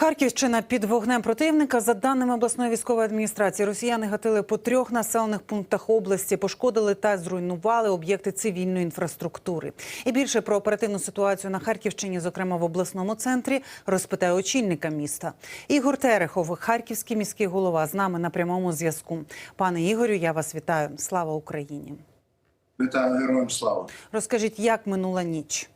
Харківщина під вогнем противника. За даними обласної військової адміністрації, росіяни гатили по трьох населених пунктах області, пошкодили та зруйнували об'єкти цивільної інфраструктури. І більше про оперативну ситуацію на Харківщині, зокрема в обласному центрі, розпитає очільника міста. Ігор Терехов, харківський міський голова, з нами на прямому зв'язку. Пане Ігорю, я вас вітаю. Слава Україні! Вітаю героям слава. Розкажіть, як минула ніч?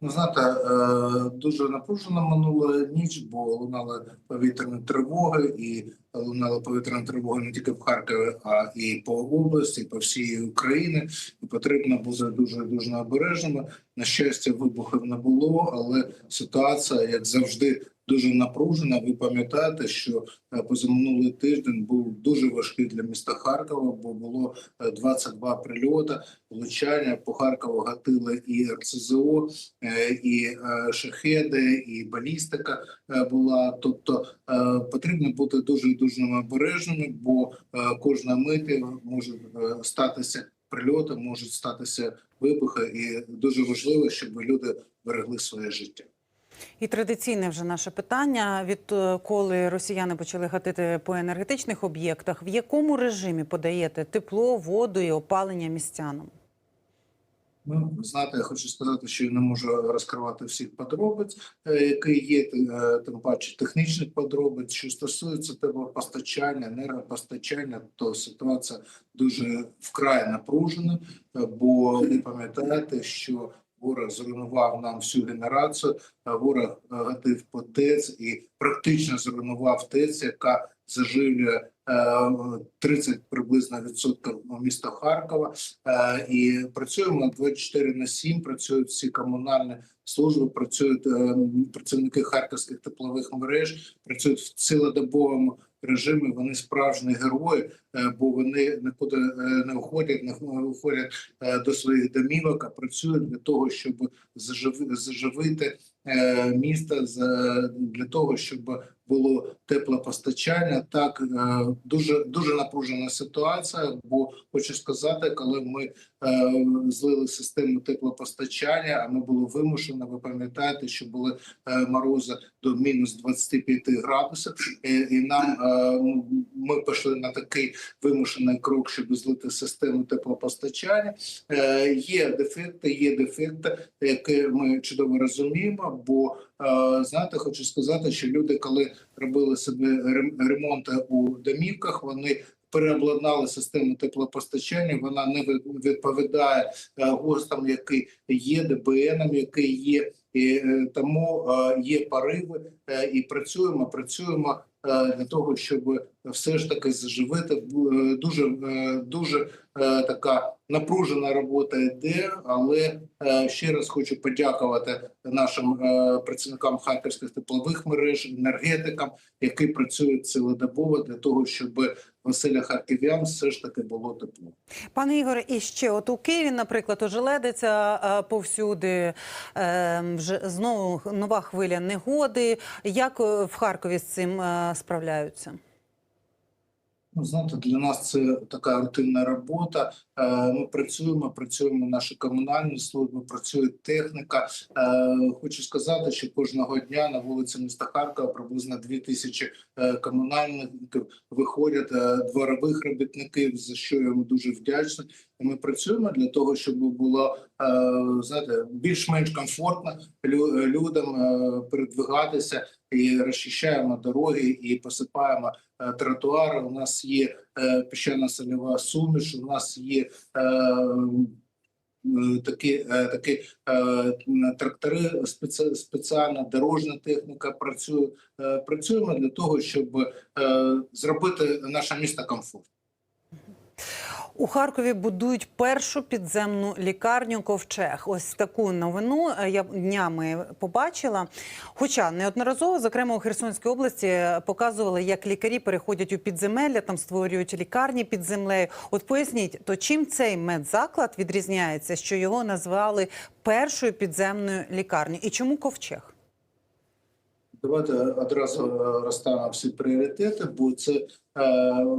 Ну, знаєте, е, дуже напружена минула ніч, бо лунали повітряні тривоги, і лунала повітряна тривога не тільки в Харкові, а і по області, по всій Україні. І потрібно бути дуже дуже обережними. На щастя, вибухів не було, але ситуація, як завжди, дуже напружена. Ви пам'ятаєте, що е, позаминулий тиждень був дуже важкий для міста Харкова, бо було е, 22 прильоти. Влучання по Харкову гатили і РЦЗО, е, і е, шахеди, і балістика е, була. Тобто е, потрібно бути дуже дуже обережними, бо е, кожна миті може е, статися прильоти, можуть статися вибухи, і дуже важливо, щоб люди берегли своє життя. І традиційне вже наше питання: відколи росіяни почали гатити по енергетичних об'єктах, в якому режимі подаєте тепло, воду і опалення містянам? Ну, знаєте, я хочу сказати, що я не можу розкривати всіх подробиць, е, які є, е, тим паче технічних подробиць. Що стосується теплопостачання, енергопостачання, то ситуація дуже вкрай напружена, е, бо ви пам'ятаєте, що ворог зруйнував нам всю генерацію, ворог е, гатив по ТЕЦ і практично зруйнував ТЕЦ, яка заживлює е, 30 приблизно відсотків міста Харкова. Е, І працюємо 24 на 7, працюють всі комунальні служби, працюють е, працівники харківських теплових мереж, працюють в цілодобовому режимі. Вони справжні герої, е, бо вони нікуди е, не уходять, не виходять е, до своїх домівок, а працюють для того, щоб заживи- заживити е, місто для того, щоб було теплопостачання. Так е, дуже дуже напружена ситуація. Бо хочу сказати, коли ми е, злили систему теплопостачання, а ми були вимушені. Ви пам'ятаєте, що були морози до мінус 25 градусів, і, нам е, ми пішли на такий вимушений крок, щоб злити систему теплопостачання. Є дефекти, є дефекти, які ми чудово розуміємо. Бо е, знаєте, хочу сказати, що люди, коли робили собі рем- ремонти у домівках, вони переобладнали систему теплопостачання. Вона не відповідає е, ГОСТам, які є, ДБНам, які є. І е, тому є пориви, і працюємо, працюємо для того, щоб все ж таки заживити. Дуже дуже така напружена робота йде, але е, ще раз хочу подякувати нашим е, працівникам харківських теплових мереж, енергетикам, які працюють цілодобово для того, щоб Василя Харків'ян все ж таки було тепло. Пане Ігоре, і ще от у Києві, наприклад, ожеледиться е, повсюди. Вже знову нова хвиля негоди. Як в Харкові з цим справляються? Ну, знаєте, для нас це така рутинна робота. Е, Ми працюємо, працюємо наші комунальні служби, працює техніка. Е, Хочу сказати, що кожного дня на вулиці міста Харкова приблизно 2 тисячі е, комунальників виходять дворових робітників, за що я їм дуже вдячний. Ми працюємо для того, щоб було е, знаєте, більш-менш комфортно лю- людям е, передвигатися і розчищаємо дороги і посипаємо е, тротуари. У нас є е, піщано-сольова суміш, у нас є такі, такі трактори спеціальна дорожня техніка працює. Працюємо для того, щоб зробити наше місто комфортним. У Харкові будують першу підземну лікарню Ковчег. Ось таку новину е, я днями побачила. Хоча неодноразово, зокрема у Херсонській області, показували, як лікарі переходять у підземелля, там створюють лікарні під землею. От поясніть, то чим цей медзаклад відрізняється, що його назвали першою підземною лікарнею, і чому ковчег? Давайте одразу е, розставимо всі пріоритети, бо це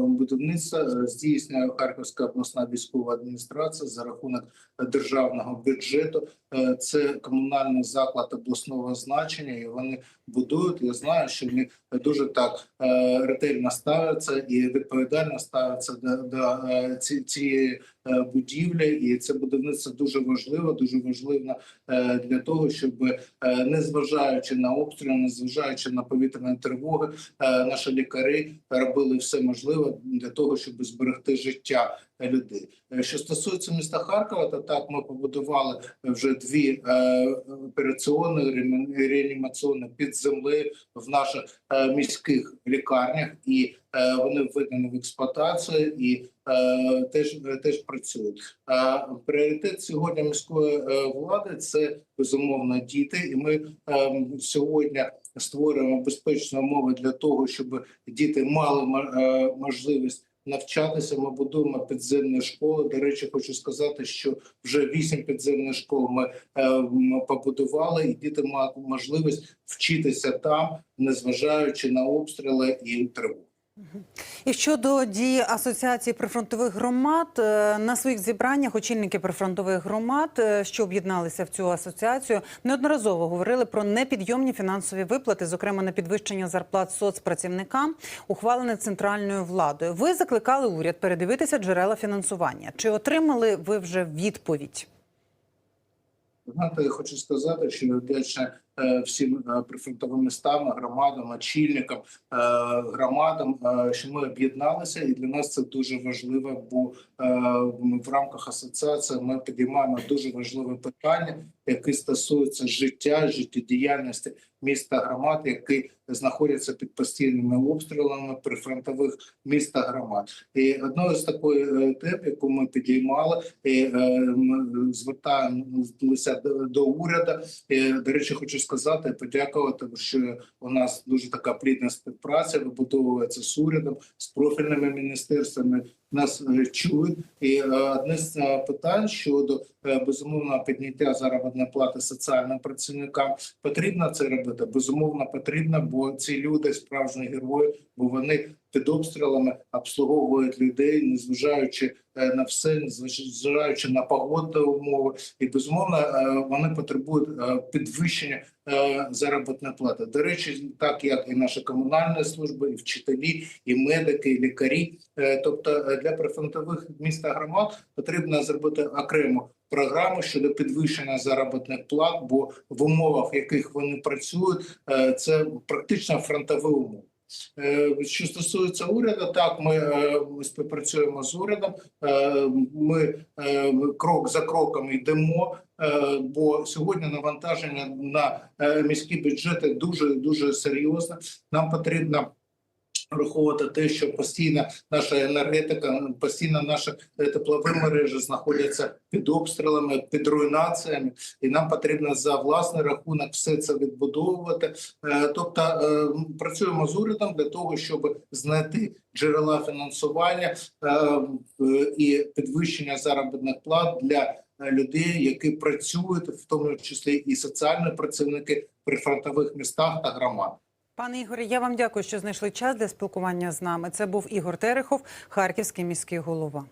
будівництва е, здійснює Харківська обласна військова адміністрація за рахунок державного бюджету. Е, Це комунальний заклад обласного значення, і вони будують. Я знаю, що вони дуже так е, ретельно ставляться і відповідально ставляться до, до цієї будівлі, і це будівництво дуже важливо, дуже важливо е, для того, щоб е, незважаючи на обстріли, незважаючи на повітряні тривоги, е, наші лікарі робили все можливе для того, щоб зберегти життя людей. Е, Що стосується міста Харкова, то так ми побудували вже дві е, операційні реанімаційні під землею в наших е, міських лікарнях, і е, вони введені в експлуатацію і е, теж теж працюють. Е, пріоритет сьогодні міської е, влади це безумовно діти, і ми е, сьогодні створюємо безпечні умови для того, щоб діти мали е, можливість. Навчатися ми будуємо підземні школи. До речі, хочу сказати, що вже вісім підземних школ ми е, побудували, і діти мають можливість вчитися там, незважаючи на обстріли і тривоги. І щодо дії асоціації прифронтових громад е, на своїх зібраннях очільники прифронтових громад, е, що об'єдналися в цю асоціацію, неодноразово говорили про непідйомні фінансові виплати, зокрема на підвищення зарплат соцпрацівникам, ухвалене центральною владою. Ви закликали уряд передивитися джерела фінансування. Чи отримали ви вже відповідь? Знаєте, я хочу сказати, що я вдячний е, всім е, прифронтовим містам, громадам, очільникам, е, громадам, е, що ми об'єдналися, і для нас це дуже важливо, бо е, в рамках асоціації ми підіймаємо дуже важливе питання, яке стосується життя, життєдіяльності міста громад, які знаходяться під постійними обстрілами прифронтових міст та громад. І одною з такої е, тем, яку ми підіймали, і е, звертаємося до уряду. І, до речі, хочу сказати, подякувати, що у нас дуже така плідна співпраця вибудовується з урядом, з профільними міністерствами. Нас е, чують, і е, одне з е, питань щодо безумовного підняття заробітної плати соціальним працівникам потрібно це робити. Безумовно, потрібно, бо ці люди справжні герої, бо вони під обстрілами обслуговують людей, незважаючи на все, незважаючи на погодні умови, і безумовно вони потребують підвищення е, плата. До речі, так як і наші комунальні служби, і вчителі, і медики, і лікарі. Е, Тобто е, для прифронтових міст та громад потрібно зробити окрему програму щодо підвищення заробітних плат, бо в умовах, в яких вони працюють, це практично фронтові умови. Е, Що стосується уряду, так ми е, співпрацюємо з урядом. Е, Ми крок за кроком йдемо. Бо сьогодні навантаження на міські бюджети дуже дуже серйозне. Нам потрібно враховувати те, що постійно наша енергетика, постійно наші е, теплові мережі знаходяться під обстрілами, під руйнаціями, і нам потрібно за власний рахунок все це відбудовувати. Е, Тобто е, працюємо з урядом для того, щоб знайти джерела фінансування і підвищення заробітних плат для людей, які працюють, в тому числі і соціальні працівники при фронтових містах та громадах. Пане Ігоре, я вам дякую, що знайшли час для спілкування з нами. Це був Ігор Терехов, харківський міський голова.